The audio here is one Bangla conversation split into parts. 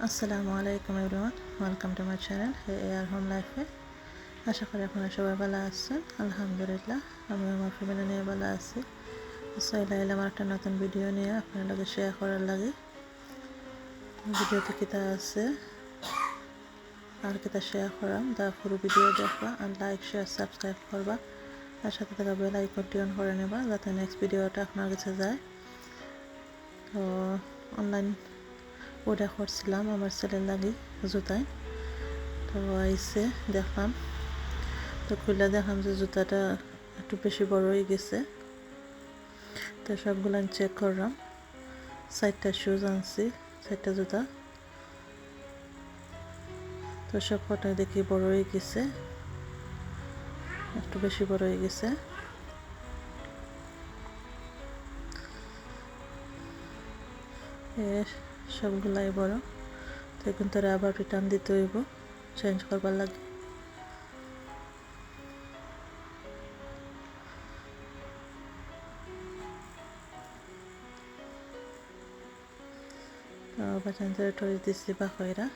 আসসালামু আলাইকুম everyone, welcome to my channel hey air home লাইফে। আশা করি আপনারা সবাই ভালো আছেন, আলহামদুলিল্লাহ আমি আমার ফ্যামিলি নিয়ে ভালো আছি। সাইলা এলাম একটা নতুন ভিডিও নিয়ে আপনার লগে শেয়ার করার লাগে। ভিডিওতে কিতা আছে, আর কিতা শেয়ার করাম, তা পুরো ভিডিও দেখবা, আর লাইক শেয়ার সাবস্ক্রাইব করবা, আর সাথে থাকা বেল আইকনটি অন করে নেবা, যাতে নেক্সট ভিডিওটা আপনার কাছে যায়। তো অনলাইন অর্ডার করছিলাম আমার ছেলের লাগে জুতায়। তো আইসে দেখলাম তো খুলে দেখলাম যে জুতাটা একটু বেশি বড় হয়ে গেছে। তো সবগুলো চেক করলাম। চারটা শুজ আনছি, চারটা জুতা। তো সব ফটো দেখি বড় হয়ে গেছে। একটু বেশি বড় হয়ে গেছে। এর সবগুলাই বড়। তো এখন তোরা আবার রিটার্ন দিতে হইব। চেঞ্জ করবার লাগে। বাচ্চাদের দিচ্ছি বা কইরা।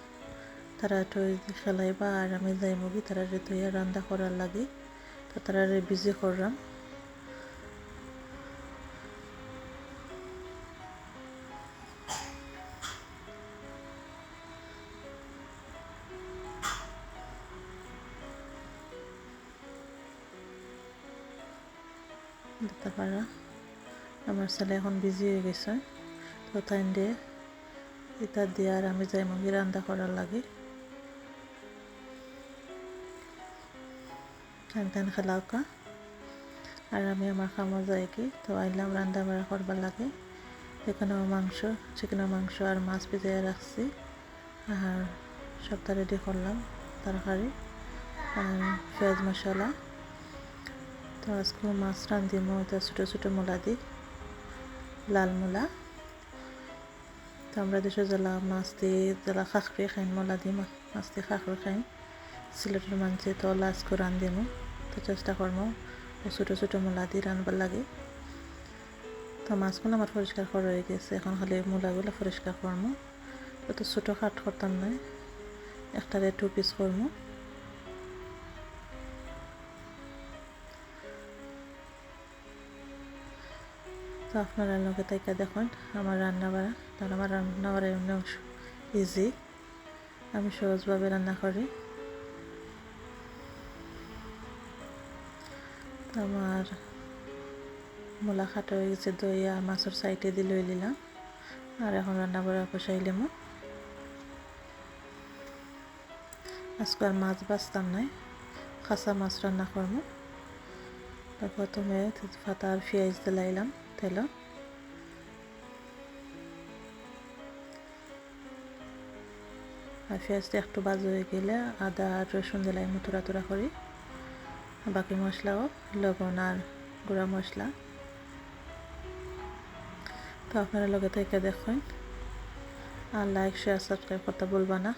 তারা টরি খেলাইবা আর আমি যাই মুগি তারা রে তুইয়া রান্না করার লাগে। তো তারা বিজি করলাম দিতে পারা। আমার ছেলে এখন বিজি হয়ে গেছে। তো তাই দিয়ে এটা দিয়ে আর আমি যাই মুগি রান্না করার লাগে। টান টান খেলাওকা আর আমি আমার খামো যাই কি তো আইলাম রান্না বাড়া করবার লাগে। এখানেও মাংস চিকেনের মাংস আর মাছ ভিজিয়ে রাখছি। আর সবটা রেডি করলাম তরকারি আর পেঁয়াজ মশলা। তো আজকে মাছ রান্ধিমো এটা ছোটো ছোটো মূলা দি লাল মূলা। তো আমরা দেশে জ্বালা মাছ দিয়ে জ্বালা খাখরি খাইন, মূলা দি মাছ দিয়ে খাখরি খাইন। সিলেটের মানছে তো লাজ করে রান্ধিমো তো চেষ্টা করব ছোটো ছোটো মূলা দিয়ে রানবার লাগে। তো মাছগুলো আমার পরিষ্কার করা হয়ে গেছে, এখন খালি মূলাগুলো পরিষ্কার করব তো ছোটো কাট করতাম না, একটারে টু পিস করব তো আপনারা লোকে তাইকা দেখুন, আমার রান্না বাড়া তার আমার রান্না বাড়া এমনি ইজি আমি সহজভাবে রান্না করি। আমার মূলা খাটা হয়ে গেছে, দই আর মাছের সাইডে দিয়ে লই নিলাম। আর এখন রান্না বাড়া কষাইলাম আজকে আর মাছ বাঁচতাম নাই, কাঁচা মাছ রান্না করব। প্রথমে ফাতা আর পেঁয়াজ দিলাইলাম তেল আর পেঁয়াজটা একটু বাজ হয়ে গেলে আদা আর রসুন দিলাই মুতুরা তুরা করি। বাকি মশলাও, লবণ আর গুঁড়া মশলা। তো আপনারা লগে থেকে দেখুন। আর লাইক শেয়ার সাবস্ক্রাইব করতে বলবা না।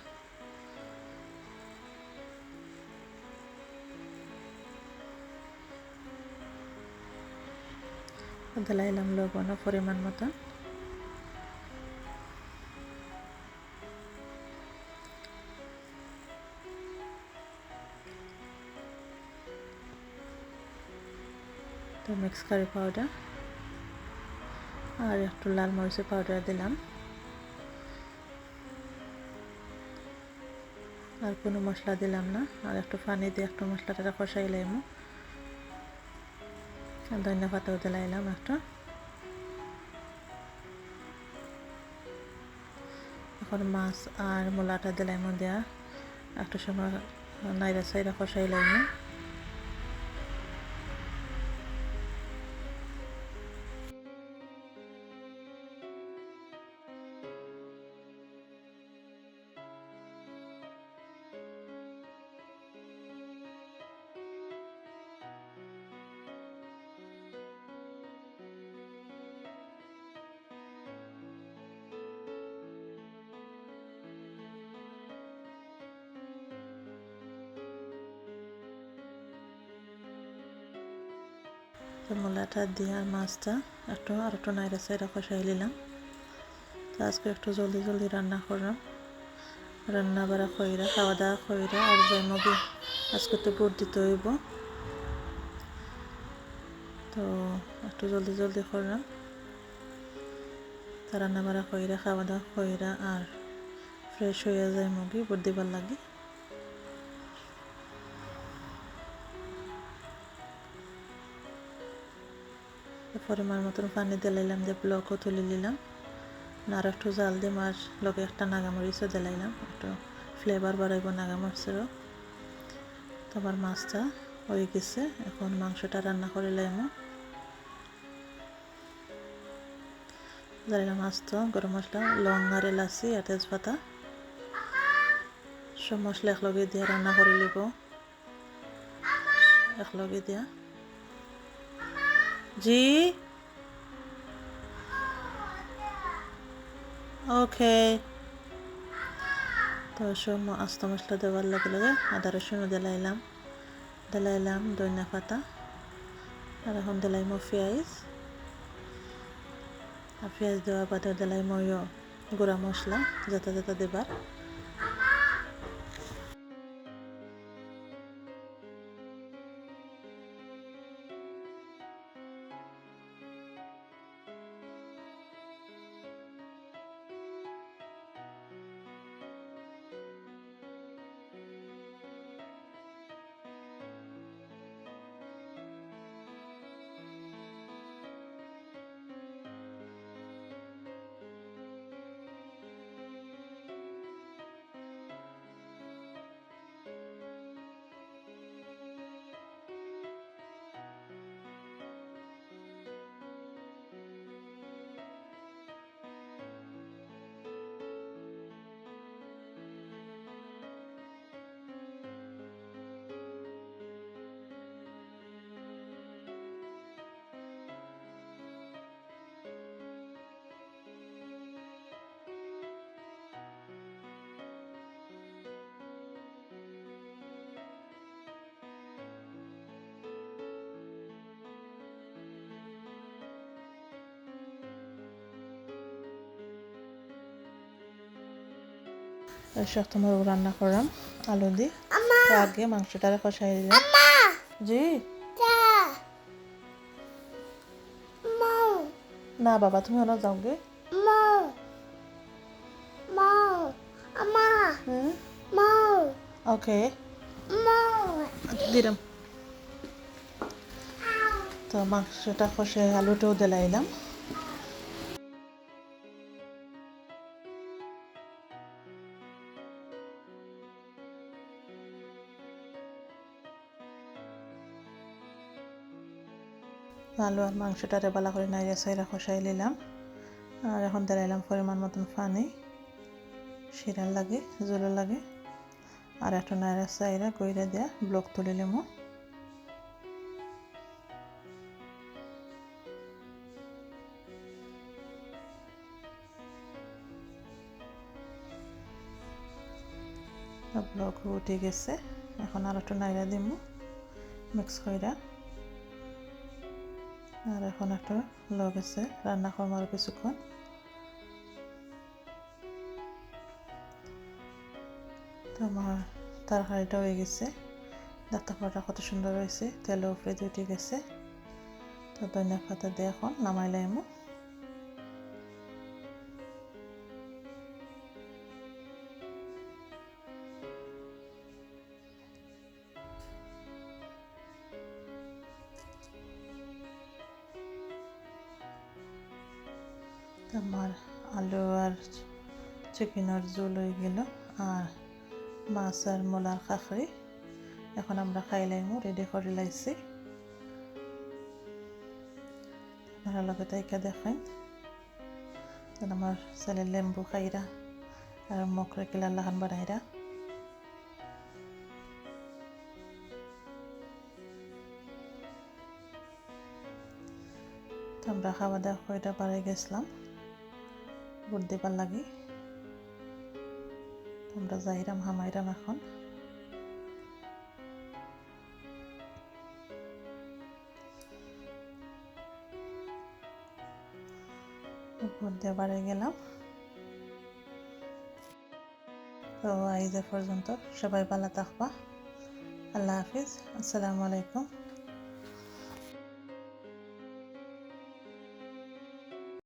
দিলাইলাম লবণও পরিমাণ মতো তো মিক্স কারি পাউডার আর একটু লাল মরিচের পাউডার দিলাম আর কোনো মশলা দিলাম না আর একটু পানি দিয়ে একটু মশলাটা কষাইলাম ধনিয়া পাতাও এলাম একটা। এখন মাছ আর মূলাটা দিলাম দেওয়া একটা সময় নাইরা সাইরা কষাইলাম মূলাটা দিয়ে আর মাছটা একটু আর একটু নাইরা সাইরা কষাই নিলাম। তো আজকে একটু জলদি জলদি রান্না করলাম। রান্না বাড়া কইরা, খাওয়া দাওয়া কইরা আর জন্মকে আজকে তো ভোট দিতে হইব। তো একটু জলদি জলদি করলাম। তা রান্না বাড়া কইরা, খাওয়া দাওয়া কইরা আর ফ্রেশ হয়ে যায় মুগি, ভোট দিবার লাগে। পরিমাণ মতন পানি দিলাইলাম দিয়ে ব্লকও তুলে নিলাম। আর একটু জাল দিয়ে মাছ লগে একটা নাগামরিচও দিলাইলাম একটু ফ্লেভার বাড়াইব নাগামরিচেরও। তোমার মাছটা হয়ে গেছে, এখন মাংসটা রান্না করে লাইমো। জালিলা মাছ তো, গরম মশলা, লং আর এলাচি, আর তেজপাতা। সব মশলা একলগে দিয়ে রান্না করে লিব একলগে দিয়া। জি। ওকে তো সব আস্ত মশলা দেওয়ার লগে লগে আদা, রসুনও দিলাইলাম। দিলাইলাম ধনিয়া পাতা আর এখন দিলাইমো পেঁয়াজ। আর পেঁয়াজ দেওয়ার বাদে দিলাইমো গুঁড়া মশলা, যাতে যাতে দেবার। এসব তোমার রান্না করলাম আলু দিয়ে। তো আগে মাংসটা কষাই দিলাম। জি? না বাবা তুমি ওনা যাও গে। ওকে। দিলাম। তো মাংসটা কষে আলুটাও দিলাইলাম। আলু আর মাংসটারে বালা করে নাইরা সাইরা কষাই নিলাম। আর এখন দিলাইলাম পরিমাণ মতন পানি। শিরার লাগে জলের লাগে। আর একটা নাইরা সাইরা গইরা দেয়া ব্লক তুলে নিলাম ব্লক উঠে গেছে। এখন আর একটু নাইরা দিম, মিক্স কইরা। আর এখন একটা লগ আছে, রান্না করব আরও কিছুক্ষণ। তো আমার তরকারিটা হয়ে গেছে। ডাক্তার পাটা কত সুন্দর হয়েছে তেলের উপরে উঠে গেছে। তো ধনিয়া পাতা দিয়ে এখন নামাই চিকেনের ঝোল হয়ে গেল আর মাছ আর মোলার খাখরি এখন আমরা খাই লাইমু রেডি করে লাইছি আপনারা লগে তাইকা দেখেন আমার ছেলে লেম্বু খাইরা আর মকরে কিলার লাখান বানাইরা। আমরা খাওয়া দাওয়া করে পারে গেছিলাম। ভোট দেবার লাগে আমরা যাইরাম হামাইরাম এখন। ভোট দেবারে গেলাম। তো আইজ এ পর্যন্ত সবাই ভালো থাকবা। আল্লাহ হাফিজ। আসসালামু আলাইকুম।